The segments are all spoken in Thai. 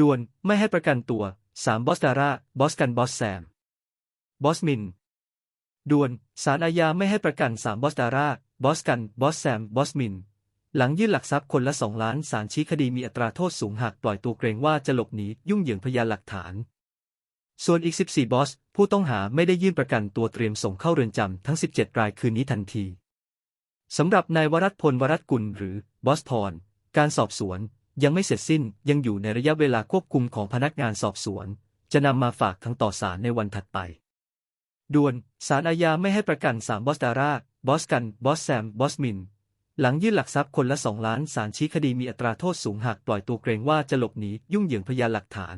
ด่วน ไม่ให้ประกันตัว 3. บอสดาร่าบอสกัน บอสแซม บอสมิน ด่วน ศาลอาญาไม่ให้ประกัน 3 บอสดาร่าบอสกัน บอสแซม บอสมิน หลังยื่นหลักทรัพย์คนละ 2 ล้าน ศาลชี้คดีมีอัตราโทษสูงหากปล่อยตัวเกรงว่าจะหลบหนี ยุ่งเหยิงพยานหลักฐาน ส่วนอีก 14 บอส ผู้ต้องหาไม่ได้ยื่นประกันตัวเตรียมส่งเข้าเรือนจำทั้ง 17 รายคืนนี้ทันทีสำหรับนายวรัตพลวรัตกุลหรือบอสพร การสอบสวน ยังไม่เสร็จสิ้นยังอยู่ในระยะเวลาควบคุมของพนักงานสอบสวน จะนำมาฝากทั้งต่อศาลในวันถัดไปด่วนศาลอาญาไม่ให้ประกัน3บอสดาร่าบอสกัน บอสแซม บอสมิน หลังยื่นหลักทรัพย์คนละ2ล้านศาลชี้คดีมีอัตราโทษสูงหากปล่อยตัวเกรงว่าจะหลบหนียุ่งเหยิงพยานหลักฐาน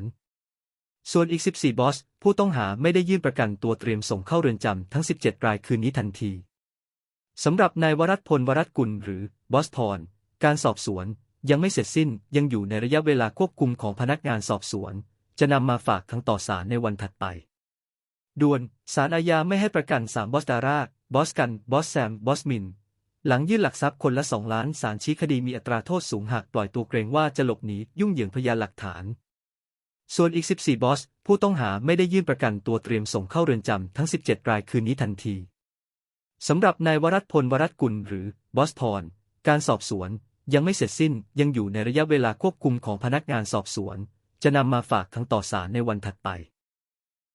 ส่วนอีก 14 บอส ผู้ต้องหาไม่ได้ยื่นประกันตัวเตรียมส่งเข้าเรือนจำทั้ง 17 รายคืนนี้ทันทีสำหรับนายวรัตพลวรัตกุลหรือบอสพร การสอบสวน ยังไม่เสร็จสิ้นยังอยู่ในระยะเวลาควบคุมของพนักงานสอบสวน จะนำมาฝากทั้งต่อศาลในวันถัดไปด่วนศาลอาญาไม่ให้ประกัน3บอสดาร่าบอสกัน บอสแซม บอสมิน หลังยื่นหลักทรัพย์คนละ2ล้านศาลชี้คดีมีอัตราโทษสูงหากปล่อยตัวเกรงว่าจะหลบหนียุ่งเหยิงพยานหลักฐาน ส่วนอีก 14 บอส ผู้ต้องหาไม่ได้ยื่นประกันตัวเตรียมส่งเข้าเรือนจำทั้ง 17 รายคืนนี้ทันทีสำหรับนายวรัตพลวรัตกุลหรือบอสพร การสอบสวน ยังไม่เสร็จสิ้นยังอยู่ในระยะเวลาควบคุมของพนักงานสอบสวน จะนำมาฝากทั้งต่อศาลในวันถัดไป